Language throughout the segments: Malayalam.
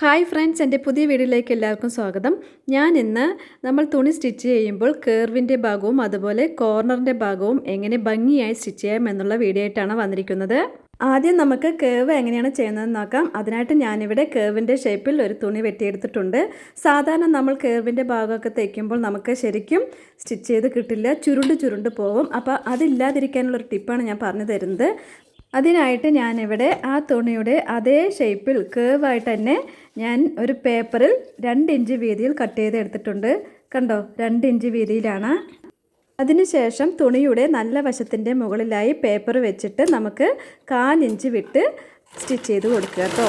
ഹായ് ഫ്രണ്ട്സ് എന്റെ പുതിയ വീഡിയോയിലേക്ക് എല്ലാവർക്കും സ്വാഗതം. ഞാൻ ഇന്ന് നമ്മൾ തുണി സ്റ്റിച്ച് ചെയ്യുമ്പോൾ കേർവിന്റെ ഭാഗവും അതുപോലെ കോർണറിന്റെ ഭാഗവും എങ്ങനെ ഭംഗിയായി സ്റ്റിച്ച് ചെയ്യാം എന്നുള്ള വീഡിയോ ആയിട്ടാണ് വന്നിരിക്കുന്നത്. ആദ്യം നമുക്ക് കേവ് എങ്ങനെയാണ് ചെയ്യുന്നതെന്ന് നോക്കാം. അതിനായിട്ട് ഞാനിവിടെ കേവിന്റെ ഷേപ്പിൽ ഒരു തുണി വെട്ടിയെടുത്തിട്ടുണ്ട്. സാധാരണ നമ്മൾ കേവിന്റെ ഭാഗമൊക്കെ തയ്ക്കുമ്പോൾ നമുക്ക് ശരിക്കും സ്റ്റിച്ച് ചെയ്ത് കിട്ടില്ല. ചുരുണ്ട് ചുരുണ്ട് പോകും. അപ്പോൾ അതില്ലാതിരിക്കാനുള്ള ഒരു ടിപ്പാണ് ഞാൻ പറഞ്ഞു തരുന്നത്. അതിനായിട്ട് ഞാനിവിടെ ആ തുണിയുടെ അതേ ഷേപ്പിൽ കേവായിട്ട് തന്നെ ഞാൻ ഒരു പേപ്പറിൽ രണ്ട് ഇഞ്ച് വീതിയിൽ കട്ട് ചെയ്ത് എടുത്തിട്ടുണ്ട്. കണ്ടോ? രണ്ട് ഇഞ്ച് വീതിയിലാണ്. അതിനുശേഷം തുണിയുടെ നല്ല വശത്തിന്റെ മുകളിലായി പേപ്പർ വെച്ചിട്ട് നമുക്ക് കാലിഞ്ച് വിട്ട് സ്റ്റിച്ച് ചെയ്ത് കൊടുക്കുക കേട്ടോ.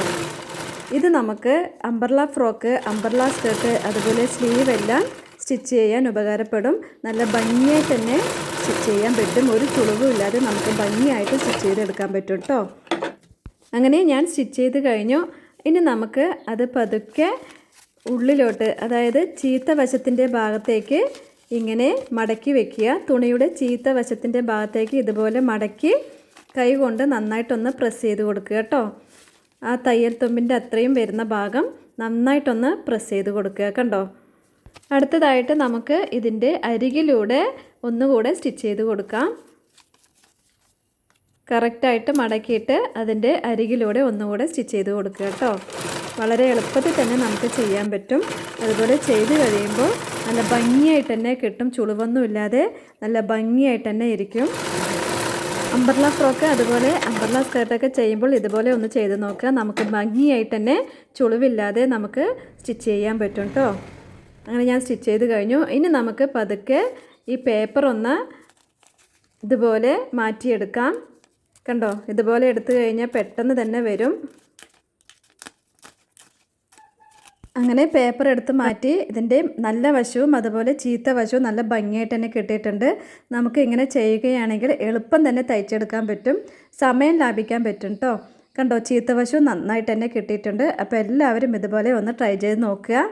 ഇത് നമുക്ക് അംബർല ഫ്രോക്ക് അംബർല സ്കേർട്ട് അതുപോലെ സ്ലീവ് എല്ലാം സ്റ്റിച്ച് ചെയ്യാൻ ഉപകാരപ്പെടും. നല്ല ഭംഗിയായി തന്നെ സ്റ്റിച്ച് ചെയ്യാൻ പറ്റും. ഒരു തുളവും ഇല്ലാതെ നമുക്ക് ഭംഗിയായിട്ട് സ്റ്റിച്ച് ചെയ്തെടുക്കാൻ പറ്റും കേട്ടോ. അങ്ങനെ ഞാൻ സ്റ്റിച്ച് ചെയ്ത് കഴിഞ്ഞു. ഇനി നമുക്ക് അത് പതുക്കെ ഉള്ളിലോട്ട് അതായത് ചീത്ത വശത്തിന്റെ ഭാഗത്തേക്ക് ഇങ്ങനെ മടക്കി വെക്കുക. തുണിയുടെ ചീത്ത വശത്തിന്റെ ഭാഗത്തേക്ക് ഇതുപോലെ മടക്കി കൈ കൊണ്ട് നന്നായിട്ടൊന്ന് പ്രസ് ചെയ്ത് കൊടുക്കുക കേട്ടോ. ആ തയ്യൽ തുമ്പിന്റെ അത്രയും വരുന്ന ഭാഗം നന്നായിട്ടൊന്ന് പ്രസ് ചെയ്ത് കൊടുക്കുക കണ്ടോ. അടുത്തതായിട്ട് നമുക്ക് ഇതിന്റെ അരികിലൂടെ ഒന്നുകൂടെ സ്റ്റിച്ച് ചെയ്ത് കൊടുക്കാം. കറക്റ്റായിട്ട് മടക്കിയിട്ട് അതിന്റെ അരികിലൂടെ ഒന്നുകൂടെ സ്റ്റിച്ച് ചെയ്ത് കൊടുക്കുക കേട്ടോ. വളരെ എളുപ്പത്തിൽ തന്നെ നമുക്ക് ചെയ്യാൻ പറ്റും. അതുപോലെ ചെയ്ത് കഴിയുമ്പോൾ നല്ല ഭംഗിയായിട്ട് തന്നെ കിട്ടും. ചുളിവൊന്നും ഇല്ലാതെ നല്ല ഭംഗിയായിട്ട് തന്നെ ഇരിക്കും. അമ്പർല ഫ്രോക്ക് അതുപോലെ അമ്പർല സ്കേർട്ടൊക്കെ ചെയ്യുമ്പോൾ ഇതുപോലെ ഒന്ന് ചെയ്ത് നോക്കുക. നമുക്ക് ഭംഗിയായിട്ട് തന്നെ ചുളിവില്ലാതെ നമുക്ക് സ്റ്റിച്ച് ചെയ്യാൻ പറ്റും കേട്ടോ. അങ്ങനെ ഞാൻ സ്റ്റിച്ച് ചെയ്ത് കഴിഞ്ഞു. ഇനി നമുക്ക് പതുക്കെ ഈ പേപ്പർ ഒന്ന് ഇതുപോലെ മാറ്റിയെടുക്കാം. കണ്ടോ? ഇതുപോലെ എടുത്തു കഴിഞ്ഞാൽ പെട്ടെന്ന് തന്നെ വരും. അങ്ങനെ പേപ്പർ എടുത്ത് മാറ്റി ഇതിന്റെ നല്ല വശവും അതുപോലെ ചീത്ത വശവും നല്ല ഭംഗിയായിട്ട് തന്നെ കിട്ടിയിട്ടുണ്ട്. നമുക്ക് ഇങ്ങനെ ചെയ്യുകയാണെങ്കിൽ എളുപ്പം തന്നെ തയ്ച്ചെടുക്കാൻ പറ്റും. സമയം ലാഭിക്കാൻ പറ്റും കേട്ടോ കണ്ടോ? ചീത്ത വശവും നന്നായിട്ട് തന്നെ കിട്ടിയിട്ടുണ്ട്. അപ്പോൾ എല്ലാവരും ഇതുപോലെ ഒന്ന് ട്രൈ ചെയ്ത് നോക്കുക.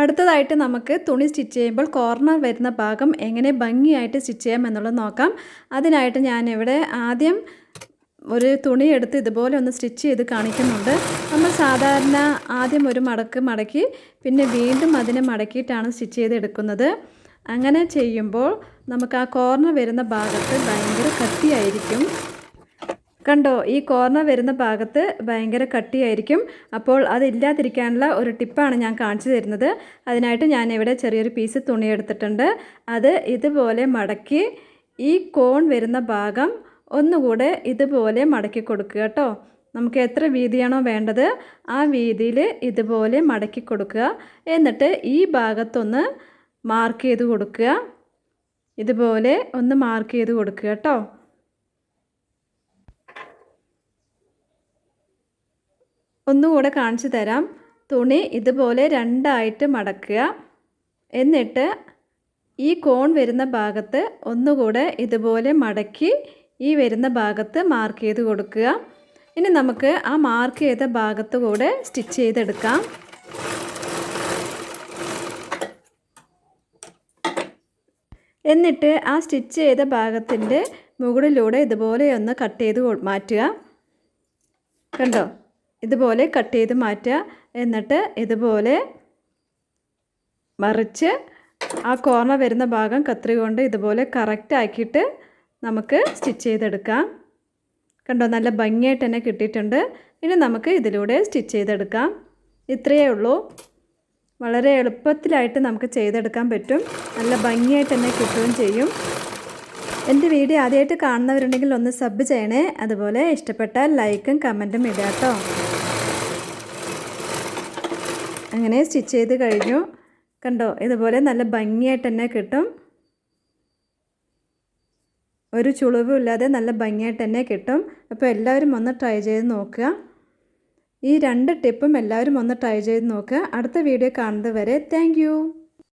അടുത്തതായിട്ട് നമുക്ക് തുണി സ്റ്റിച്ച് ചെയ്യുമ്പോൾ കോർണർ വരുന്ന ഭാഗം എങ്ങനെ ഭംഗിയായിട്ട് സ്റ്റിച്ച് ചെയ്യാം എന്നുള്ളത് നോക്കാം. അതിനായിട്ട് ഞാനിവിടെ ആദ്യം ഒരു തുണി എടുത്ത് ഇതുപോലെ ഒന്ന് സ്റ്റിച്ച് ചെയ്ത് കാണിക്കുന്നുണ്ട്. നമ്മൾ സാധാരണ ആദ്യം ഒരു മടക്ക് മടക്കി പിന്നെ വീണ്ടും അതിനെ മടക്കിയിട്ടാണ് സ്റ്റിച്ച് ചെയ്ത് എടുക്കുന്നത്. അങ്ങനെ ചെയ്യുമ്പോൾ നമുക്ക് ആ കോർണർ വരുന്ന ഭാഗത്ത് ഭയങ്കര കട്ടിയായിരിക്കും. കണ്ടോ ഈ കോർണർ വരുന്ന ഭാഗത്ത് ഭയങ്കര കട്ടിയായിരിക്കും. അപ്പോൾ അതില്ലാതിരിക്കാനുള്ള ഒരു ടിപ്പാണ് ഞാൻ കാണിച്ചു തരുന്നത്. അതിനായിട്ട് ഞാൻ ഇവിടെ ചെറിയൊരു പീസ് തുണി എടുത്തിട്ടുണ്ട്. അത് ഇതുപോലെ മടക്കി ഈ കോൺ വരുന്ന ഭാഗം ഒന്നുകൂടെ ഇതുപോലെ മടക്കി കൊടുക്കുക കേട്ടോ. നമുക്ക് എത്ര വീതിയാണോ വേണ്ടത് ആ വീതിയിൽ ഇതുപോലെ മടക്കി കൊടുക്കുക. എന്നിട്ട് ഈ ഭാഗത്തൊന്ന് മാർക്ക് ചെയ്ത് കൊടുക്കുക. ഇതുപോലെ ഒന്ന് മാർക്ക് ചെയ്ത് കൊടുക്കുക കേട്ടോ. ഒന്നുകൂടെ കാണിച്ചു തരാം. തുണി ഇതുപോലെ രണ്ടായിട്ട് മടക്കുക. എന്നിട്ട് ഈ കോൺ വരുന്ന ഭാഗത്ത് ഒന്നുകൂടെ ഇതുപോലെ മടക്കി ഈ വരുന്ന ഭാഗത്ത് മാർക്ക് ചെയ്ത് കൊടുക്കുക. ഇനി നമുക്ക് ആ മാർക്ക് ചെയ്ത ഭാഗത്ത് കൂടെ സ്റ്റിച്ച് ചെയ്തെടുക്കാം. എന്നിട്ട് ആ സ്റ്റിച്ച് ചെയ്ത ഭാഗത്തിന്റെ മുകളിലൂടെ ഇതുപോലെ ഒന്ന് കട്ട് ചെയ്ത് മാറ്റുക. കണ്ടോ? ഇതുപോലെ കട്ട് ചെയ്ത് മാറ്റുക. എന്നിട്ട് ഇതുപോലെ മറിച്ച് ആ കോർണർ വരുന്ന ഭാഗം കത്രി കൊണ്ട് ഇതുപോലെ കറക്റ്റ് ആക്കിയിട്ട് നമുക്ക് സ്റ്റിച്ച് ചെയ്തെടുക്കാം. കണ്ടോ നല്ല ഭംഗിയായിട്ട് തന്നെ കിട്ടിയിട്ടുണ്ട്. ഇനി നമുക്ക് ഇതിലൂടെ സ്റ്റിച്ച് ചെയ്തെടുക്കാം. ഇത്രയേ ഉള്ളൂ. വളരെ എളുപ്പത്തിലായിട്ട് നമുക്ക് ചെയ്തെടുക്കാൻ പറ്റും. നല്ല ഭംഗിയായിട്ട് തന്നെ കിട്ടുകയും ചെയ്യും. എന്റെ വീഡിയോ ആദ്യമായിട്ട് കാണുന്നവരുണ്ടെങ്കിൽ ഒന്ന് സബ് ചെയ്യണേ. അതുപോലെ ഇഷ്ടപ്പെട്ടാൽ ലൈക്കും കമന്റും ഇടാട്ടോ. അങ്ങനെ സ്റ്റിച്ച് ചെയ്ത് കഴിഞ്ഞു. കണ്ടോ? ഇതുപോലെ നല്ല ഭംഗിയായിട്ട് തന്നെ കിട്ടും. ഒരു ചുളിവും ഇല്ലാതെ നല്ല ഭംഗിയായിട്ട് തന്നെ കിട്ടും. അപ്പോൾ എല്ലാവരും ഒന്ന് ട്രൈ ചെയ്ത് നോക്കുക. ഈ രണ്ട് ടിപ്പും എല്ലാവരും ഒന്ന് ട്രൈ ചെയ്ത് നോക്കുക. അടുത്ത വീഡിയോ കാണുന്നത് വരെ താങ്ക്